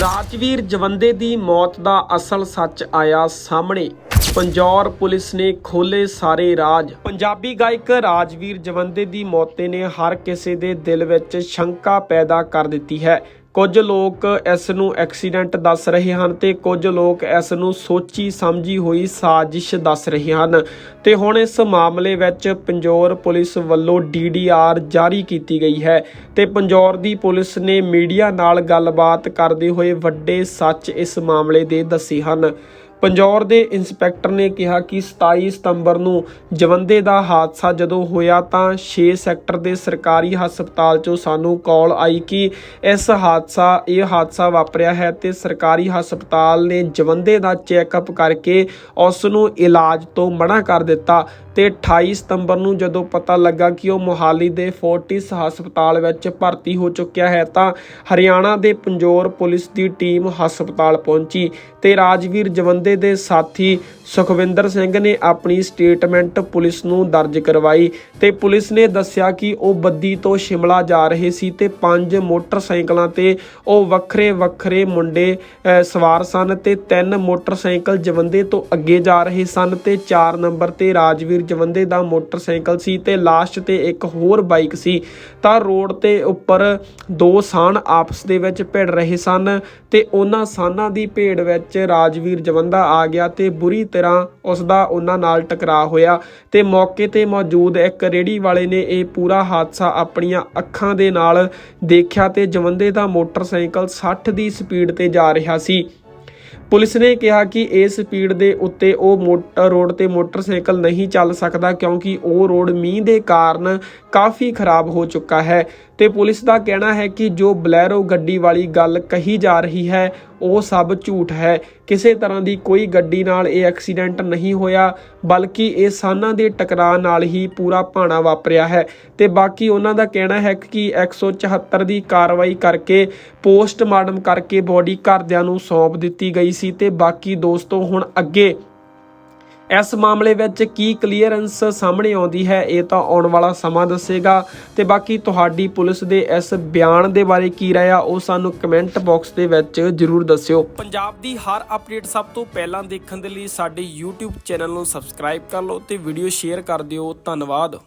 ਰਾਜਵੀਰ ਜਵੰਦੇ ਦੀ ਮੌਤ ਦਾ ਅਸਲ ਸੱਚ ਆਇਆ ਸਾਹਮਣੇ। ਪੰਜੌਰ ਪੁਲਿਸ ਨੇ ਖੋਲੇ ਸਾਰੇ ਰਾਜ। ਪੰਜਾਬੀ ਗਾਇਕ ਰਾਜਵੀਰ ਜਵੰਦੇ ਦੀ ਮੌਤ ਨੇ ਹਰ ਕਿਸੇ ਦੇ ਦਿਲ ਵਿੱਚ ਸ਼ੰਕਾ ਪੈਦਾ ਕਰ ਦਿੱਤੀ ਹੈ। ਕੁਝ ਲੋਕ ਇਸ ਨੂੰ ਐਕਸੀਡੈਂਟ ਦੱਸ ਰਹੇ ਹਨ ਤੇ ਕੁਝ ਲੋਕ ਇਸ ਨੂੰ ਸੋਚੀ ਸਮਝੀ ਹੋਈ ਸਾਜ਼ਿਸ਼ ਦੱਸ ਰਹੇ ਹਨ। ਤੇ ਹੁਣ ਇਸ ਮਾਮਲੇ ਵਿੱਚ ਪੰਜੌਰ ਪੁਲਿਸ ਵੱਲੋਂ ਡੀਡੀਆਰ ਜਾਰੀ ਕੀਤੀ ਗਈ ਹੈ ਤੇ ਪੰਜੌਰ ਦੀ ਪੁਲਿਸ ਨੇ ਮੀਡੀਆ ਨਾਲ ਗੱਲਬਾਤ ਕਰਦੇ ਹੋਏ ਵੱਡੇ ਸੱਚ ਇਸ ਮਾਮਲੇ ਦੇ ਦੱਸੇ ਹਨ। ਪੰਜੌਰ ਦੇ ਇੰਸਪੈਕਟਰ ਨੇ ਕਿਹਾ ਕਿ 27 ਸਤੰਬਰ ਨੂੰ ਜਵੰਦੇ ਦਾ ਹਾਦਸਾ ਜਦੋਂ ਹੋਇਆ ਤਾਂ 6 ਸੈਕਟਰ ਦੇ ਸਰਕਾਰੀ ਹਸਪਤਾਲ 'ਚੋਂ ਸਾਨੂੰ ਕਾਲ ਆਈ ਕਿ ਇਸ ਹਾਦਸਾ, ਇਹ ਹਾਦਸਾ ਵਾਪਰਿਆ ਹੈ ਤੇ ਸਰਕਾਰੀ ਹਸਪਤਾਲ ਨੇ ਜਵੰਦੇ ਦਾ ਚੈੱਕਅਪ ਕਰਕੇ ਉਸ ਨੂੰ ਇਲਾਜ ਤੋਂ ਮਨਾ ਕਰ ਦਿੱਤਾ ਤੇ 28 ਸਤੰਬਰ ਨੂੰ ਜਦੋਂ ਪਤਾ ਲੱਗਾ ਕਿ ਉਹ ਮੋਹਾਲੀ ਦੇ ਫੋਰਟਿਸ ਹਸਪਤਾਲ ਵਿੱਚ ਭਰਤੀ ਹੋ ਚੁੱਕਿਆ ਹੈ ਤਾਂ ਹਰਿਆਣਾ ਦੇ ਪੰਜੋਰ ਪੁਲਿਸ ਦੀ ਟੀਮ ਹਸਪਤਾਲ ਪਹੁੰਚੀ ਤੇ ਰਾਜਵੀਰ ਜਵੰਦੇ ਦੇ ਸਾਥੀ ਸੁਖਵਿੰਦਰ ਸਿੰਘ ਨੇ ਆਪਣੀ ਸਟੇਟਮੈਂਟ ਪੁਲਿਸ ਨੂੰ ਦਰਜ ਕਰਵਾਈ ਤੇ ਪੁਲਿਸ ਨੇ ਦੱਸਿਆ ਕਿ ਉਹ ਬੱਦੀ ਤੋਂ ਸ਼ਿਮਲਾ ਜਾ ਰਹੇ ਸੀ ਤੇ ਪੰਜ ਮੋਟਰਸਾਈਕਲਾਂ ਤੇ ਉਹ ਵੱਖਰੇ ਵੱਖਰੇ ਮੁੰਡੇ ਸਵਾਰ ਸਨ ਤੇ ਤਿੰਨ ਮੋਟਰਸਾਈਕਲ ਜਵੰਦੇ ਤੋਂ ਅੱਗੇ ਜਾ ਰਹੇ ਸਨ ਤੇ 4 ਨੰਬਰ ਤੇ ਰਾਜਵੀਰ ਜਵੰਦੇ ਦਾ ਮੋਟਰਸਾਈਕਲ ਸੀ ਤੇ ਲਾਸਟ ਤੇ ਇੱਕ ਹੋਰ ਬਾਈਕ ਸੀ। ਤਾਂ ਰੋਡ ਤੇ ਉੱਪਰ ਦੋ ਸਾਨ ਆਪਸ ਦੇ ਵਿੱਚ ਭਿੜ ਰਹੇ ਸਨ ਤੇ ਉਹਨਾਂ ਸਾਨਾਂ ਦੀ ਭੇੜ ਵਿੱਚ ਰਾਜਵੀਰ ਜਵੰਦਾ ਆ ਗਿਆ ਤੇ ਬੁਰੀ ਤਰ੍ਹਾਂ ਉਸ ਦਾ ਉਹਨਾਂ ਨਾਲ ਟਕਰਾਅ ਹੋਇਆ ਤੇ ਮੌਕੇ ਤੇ ਮੌਜੂਦ ਇੱਕ ਰੇੜੀ ਵਾਲੇ ਨੇ ਇਹ ਪੂਰਾ ਹਾਦਸਾ ਆਪਣੀਆਂ ਅੱਖਾਂ ਦੇ ਨਾਲ ਦੇਖਿਆ ਤੇ ਜਵੰਦੇ ਦਾ ਮੋਟਰਸਾਈਕਲ 60 ਦੀ ਸਪੀਡ ਤੇ ਜਾ ਰਿਹਾ ਸੀ। ਪੁਲਿਸ ਨੇ ਕਿਹਾ ਕਿ ਇਸ ਸਪੀਡ ਦੇ ਉੱਤੇ ਉਹ ਮੋਟਰ ਰੋਡ ਤੇ ਮੋਟਰਸਾਈਕਲ ਨਹੀਂ ਚੱਲ ਸਕਦਾ ਕਿਉਂਕਿ ਉਹ ਰੋਡ ਮੀਂਹ ਦੇ ਕਾਰਨ ਕਾਫੀ ਖਰਾਬ ਹੋ ਚੁੱਕਾ ਹੈ। ਤੇ ਪੁਲਿਸ ਦਾ ਕਹਿਣਾ ਹੈ ਕਿ ਜੋ ਬਲੈਰੋ ਗੱਡੀ ਵਾਲੀ ਗੱਲ ਕਹੀ ਜਾ ਰਹੀ ਹੈ, ਉਹ ਸਭ ਝੂਠ ਹੈ। ਕਿਸੇ ਤਰ੍ਹਾਂ ਦੀ ਕੋਈ ਗੱਡੀ ਨਾਲ ਇਹ ਐਕਸੀਡੈਂਟ ਨਹੀਂ ਹੋਇਆ, ਬਲਕਿ ਇਹ ਸਾਨਾਂ ਦੇ ਟਕਰਾਅ ਨਾਲ ਹੀ ਪੂਰਾ ਭਾਣਾ ਵਾਪਰਿਆ ਹੈ। ਤੇ ਬਾਕੀ ਉਹਨਾਂ ਦਾ ਕਹਿਣਾ ਹੈ ਕਿ 174 ਦੀ ਕਾਰਵਾਈ ਕਰਕੇ ਪੋਸਟਮਾਰਟਮ ਕਰਕੇ ਬੋਡੀ ਘਰਦਿਆਂ ਨੂੰ ਸੌਂਪ ਦਿੱਤੀ ਗਈ ਸੀ ਤੇ ਬਾਕੀ ਦੋਸਤੋ ਹੁਣ ਅੱਗੇ। ਇਸ ਮਾਮਲੇ ਵਿੱਚ ਕੀ ਕਲੀਅਰੈਂਸ ਸਾਹਮਣੇ ਆਉਂਦੀ ਹੈ, ਇਹ ਤਾਂ ਆਉਣ ਵਾਲਾ ਸਮਾਂ ਦੱਸੇਗਾ। ਤੇ ਬਾਕੀ ਤੁਹਾਡੀ ਪੁਲਿਸ ਦੇ ਇਸ ਬਿਆਨ ਦੇ ਬਾਰੇ ਕੀ ਰਾਏ ਆ, ਉਹ ਸਾਨੂੰ ਕਮੈਂਟ ਬਾਕਸ ਦੇ ਵਿੱਚ ਜਰੂਰ ਦੱਸਿਓ। ਪੰਜਾਬ ਦੀ ਹਰ ਅਪਡੇਟ ਸਭ ਤੋਂ ਪਹਿਲਾਂ ਦੇਖਣ ਦੇ ਲਈ ਸਾਡੇ YouTube ਚੈਨਲ ਨੂੰ ਸਬਸਕ੍ਰਾਈਬ ਕਰ ਲਓ ਤੇ ਵੀਡੀਓ ਸ਼ੇਅਰ ਕਰ ਦਿਓ। ਧੰਨਵਾਦ।